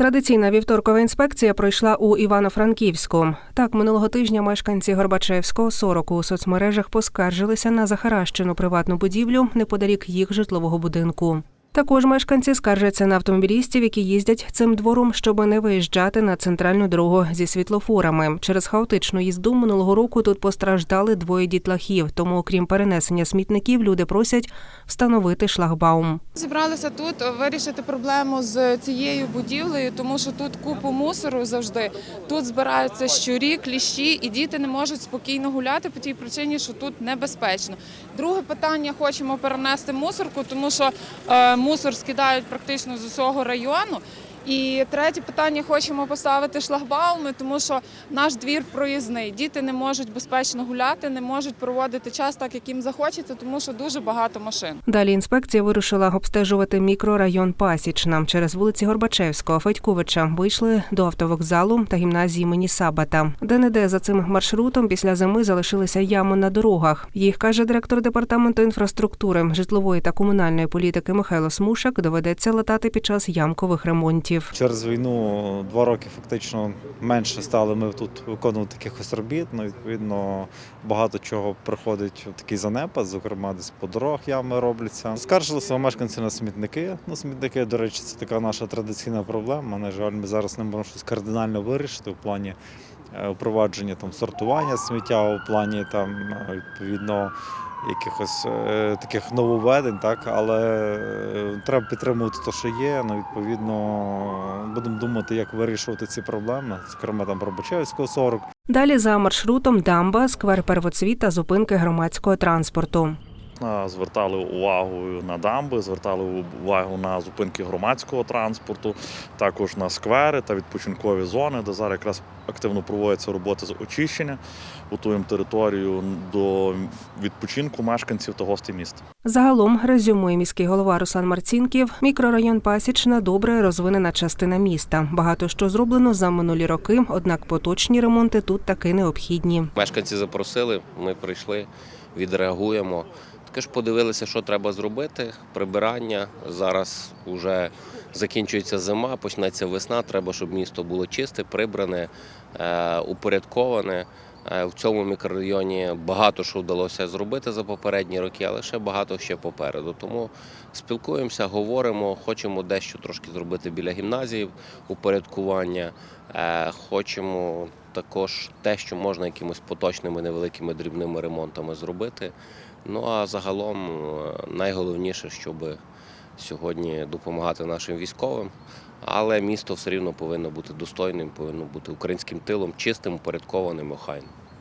Традиційна вівторкова інспекція пройшла у Івано-Франківську. Так, минулого тижня мешканці Горбачевського 40 у соцмережах поскаржилися на захаращену приватну будівлю неподалік їх житлового будинку. Також мешканці скаржаться на автомобілістів, які їздять цим двором, щоб не виїжджати на центральну дорогу зі світлофорами. Через хаотичну їзду минулого року тут постраждали двоє дітлахів. Тому, окрім перенесення смітників, люди просять встановити шлагбаум. Зібралися тут вирішити проблему з цією будівлею, тому що тут купу мусору завжди. Тут збираються щурі, кліщі, і діти не можуть спокійно гуляти по тій причині, що тут небезпечно. Друге питання: хочемо перенести мусорку, тому що е, мусор скидають практично з усього району. І третє питання: хочемо поставити шлагбауми, тому що наш двір проїзний. Діти не можуть безпечно гуляти, не можуть проводити час так, як їм захочеться, тому що дуже багато машин. Далі інспекція вирушила обстежувати мікрорайон Пасічна. Через вулиці Горбачевського, Федьковича вийшли до автовокзалу та гімназії імені Сабата. Де-не-де за цим маршрутом після зими залишилися ями на дорогах. Їх каже директор департаменту інфраструктури, житлової та комунальної політики Михайло Смушак. Доведеться латати під час ямкових ремонтів. Через війну два роки фактично менше стали ми тут виконувати якихось робіт. Ну, відповідно, багато чого приходить в такий занепад, зокрема, десь по дорогах ями робляться. Скаржилися мешканці на смітники. Ну, смітники, до речі, це така наша традиційна проблема. На жаль, ми зараз не можемо щось кардинально вирішити в плані е, впровадження там сортування сміття, у плані там е, відповідно. Якихось е, таких нововведень, так але е, треба підтримувати те, що є. Ну відповідно будемо думати, як вирішувати ці проблеми, зокрема там Пробачевського 40. Далі за маршрутом дамба, сквер первоцвіта, зупинки громадського транспорту. А, Звертали увагу на дамби, звертали увагу на зупинки громадського транспорту, також на сквери та відпочинкові зони, де зараз якраз активно проводяться роботи з очищення. Готуємо територію до відпочинку мешканців та гостей міста. Загалом резюмує міський голова Руслан Марцінків. Мікрорайон Пасічна добре розвинена частина міста. Багато що зроблено за минулі роки, однак поточні ремонти тут таки необхідні. Мешканці запросили, ми прийшли, відреагуємо. Також подивилися, що треба зробити. Прибирання. Зараз вже закінчується зима, почнеться весна. Треба, щоб місто було чисте, прибране, е, упорядковане. Е, В цьому мікрорайоні багато що вдалося зробити за попередні роки, але ще багато ще попереду. Тому спілкуємося, говоримо, хочемо дещо трошки зробити біля гімназії, упорядкування. Е, Хочемо також те, що можна якимось поточними невеликими дрібними ремонтами зробити. Ну а загалом е, найголовніше, щоб сьогодні допомагати нашим військовим. Але місто все рівно повинно бути достойним, повинно бути українським тилом, чистим, упорядкованим, охайним.